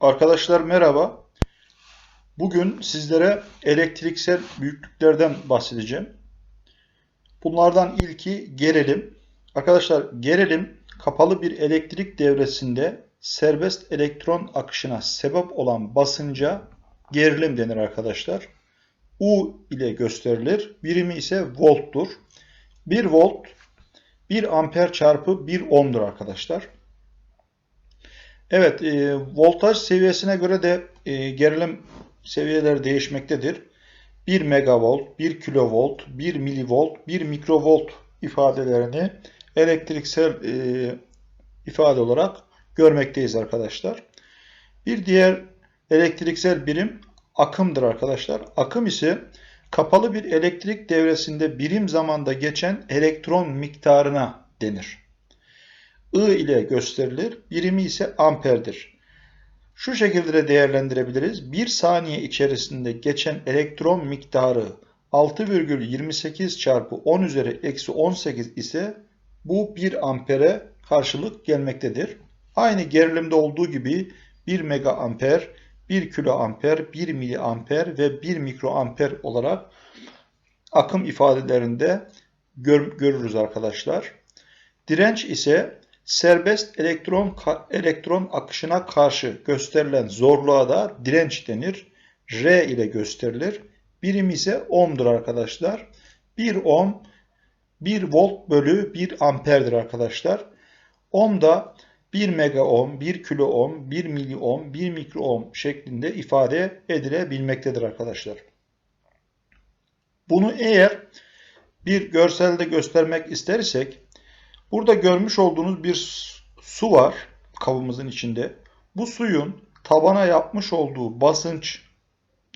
Arkadaşlar merhaba. Bugün sizlere elektriksel büyüklüklerden bahsedeceğim. Bunlardan ilki gerilim. Arkadaşlar gerilim kapalı bir elektrik devresinde serbest elektron akışına sebep olan basınca gerilim denir arkadaşlar. U ile gösterilir. Birimi ise volttur. 1 volt 1 amper çarpı 1 ohm'dur arkadaşlar. Evet, e, voltaj seviyesine göre de e, gerilim seviyeleri değişmektedir. 1 megavolt, 1 kilovolt, 1 milivolt, 1 mikrovolt ifadelerini elektriksel e, ifade olarak görmekteyiz arkadaşlar. Bir diğer elektriksel birim akımdır arkadaşlar. Akım ise kapalı bir elektrik devresinde birim zamanda geçen elektron miktarına denir. I ile gösterilir. Birimi ise amperdir. Şu şekilde de değerlendirebiliriz. 1 saniye içerisinde geçen elektron miktarı 6,28 çarpı 10 üzeri eksi 18 ise bu 1 ampere karşılık gelmektedir. Aynı gerilimde olduğu gibi 1 mega amper, 1 kilo amper, 1 miliamper ve 1 mikroamper olarak akım ifadelerinde gör, görürüz arkadaşlar. Direnç ise serbest elektron elektron akışına karşı gösterilen zorluğa da direnç denir. R ile gösterilir. Birim ise ohm'dur arkadaşlar. 1 ohm 1 volt bölü 1 amperdir arkadaşlar. Ohm da 1 mega ohm, 1 kilo ohm, 1 mili ohm, 1 mikro ohm şeklinde ifade edilebilmektedir arkadaşlar. Bunu eğer bir görselde göstermek istersek burada görmüş olduğunuz bir su var kabımızın içinde. Bu suyun tabana yapmış olduğu basınç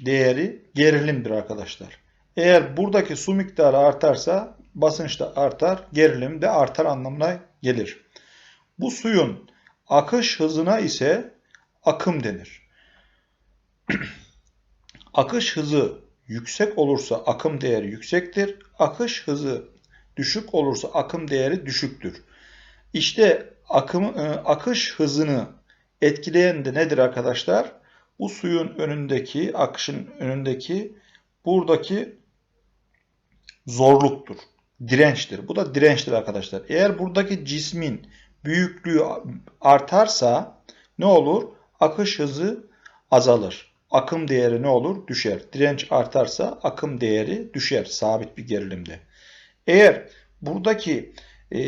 değeri gerilimdir arkadaşlar. Eğer buradaki su miktarı artarsa basınç da artar, gerilim de artar anlamına gelir. Bu suyun akış hızına ise akım denir. akış hızı yüksek olursa akım değeri yüksektir. Akış hızı düşük olursa akım değeri düşüktür. İşte akım, e, akış hızını etkileyen de nedir arkadaşlar? Bu suyun önündeki, akışın önündeki buradaki zorluktur. Dirençtir. Bu da dirençtir arkadaşlar. Eğer buradaki cismin büyüklüğü artarsa ne olur? Akış hızı azalır. Akım değeri ne olur? Düşer. Direnç artarsa akım değeri düşer sabit bir gerilimde. Eğer buradaki e,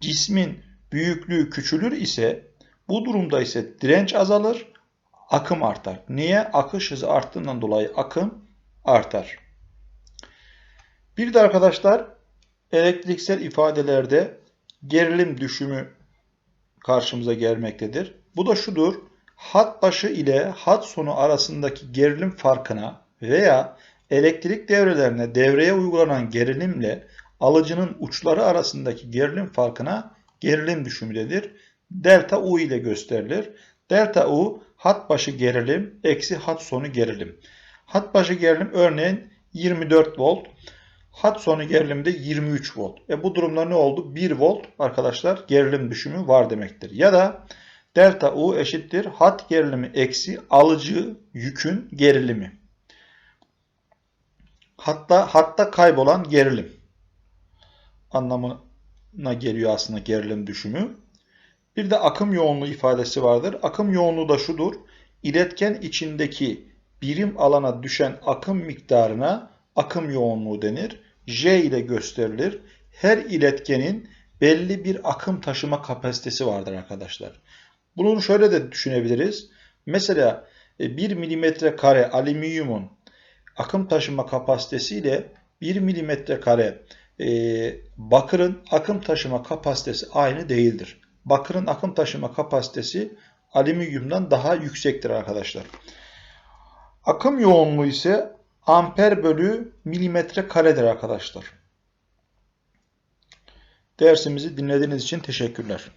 cismin büyüklüğü küçülür ise bu durumda ise direnç azalır, akım artar. Niye? Akış hızı arttığından dolayı akım artar. Bir de arkadaşlar elektriksel ifadelerde gerilim düşümü karşımıza gelmektedir. Bu da şudur. Hat başı ile hat sonu arasındaki gerilim farkına veya elektrik devrelerine devreye uygulanan gerilimle alıcının uçları arasındaki gerilim farkına gerilim düşümü denir. Delta U ile gösterilir. Delta U hat başı gerilim eksi hat sonu gerilim. Hat başı gerilim örneğin 24 volt. Hat sonu gerilimde 23 volt. E bu durumda ne oldu? 1 volt arkadaşlar gerilim düşümü var demektir. Ya da delta U eşittir hat gerilimi eksi alıcı yükün gerilimi. Hatta hatta kaybolan gerilim anlamına geliyor aslında gerilim düşümü. Bir de akım yoğunluğu ifadesi vardır. Akım yoğunluğu da şudur. İletken içindeki birim alana düşen akım miktarına akım yoğunluğu denir. J ile gösterilir. Her iletkenin belli bir akım taşıma kapasitesi vardır arkadaşlar. Bunu şöyle de düşünebiliriz. Mesela 1 e, milimetre kare alüminyumun akım taşıma kapasitesi ile 1 milimetre kare e, bakırın akım taşıma kapasitesi aynı değildir. Bakırın akım taşıma kapasitesi alüminyumdan daha yüksektir arkadaşlar. Akım yoğunluğu ise amper bölü milimetre karedir arkadaşlar. Dersimizi dinlediğiniz için teşekkürler.